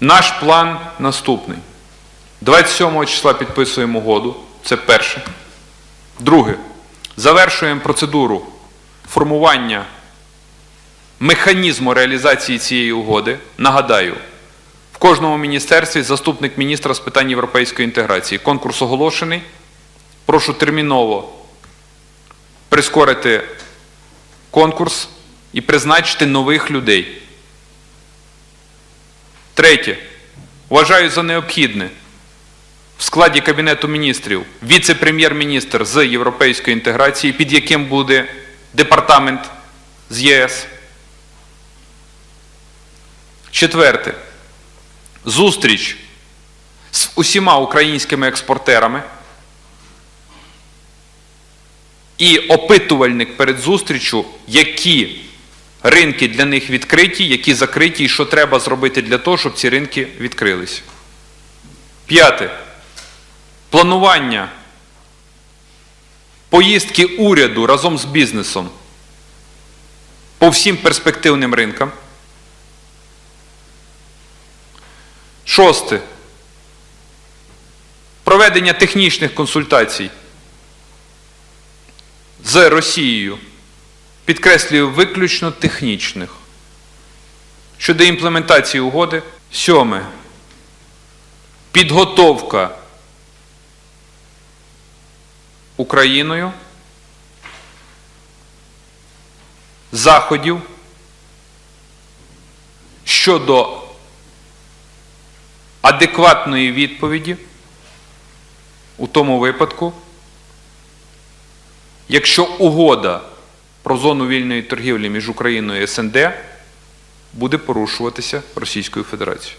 Наш план наступний. 27 числа підписуємо угоду. Це перше. Друге. Завершуємо процедуру формування механізму реалізації цієї угоди. Нагадаю, в кожному міністерстві заступник міністра з питань європейської інтеграції. Конкурс оголошений. Прошу терміново прискорити конкурс і призначити нових людей. Третє. Вважаю за необхідне в складі Кабінету міністрів віце-прем'єр-міністр з європейської інтеграції, під яким буде департамент з ЄС. Четверте. Зустріч з усіма українськими експортерами і опитувальник перед зустрічю, які ринки для них відкриті, які закриті, і що треба зробити для того, щоб ці ринки відкрилися. П'яте. Планування поїздки уряду разом з бізнесом по всім перспективним ринкам. Шосте. Проведення технічних консультацій з Росією. Підкреслюю, виключно технічних. Щодо імплементації угоди. Сьоме. Підготовка Україною заходів щодо адекватної відповіді у тому випадку, якщо угода про зону вільної торгівлі між Україною і СНД буде порушуватися Російською Федерацією.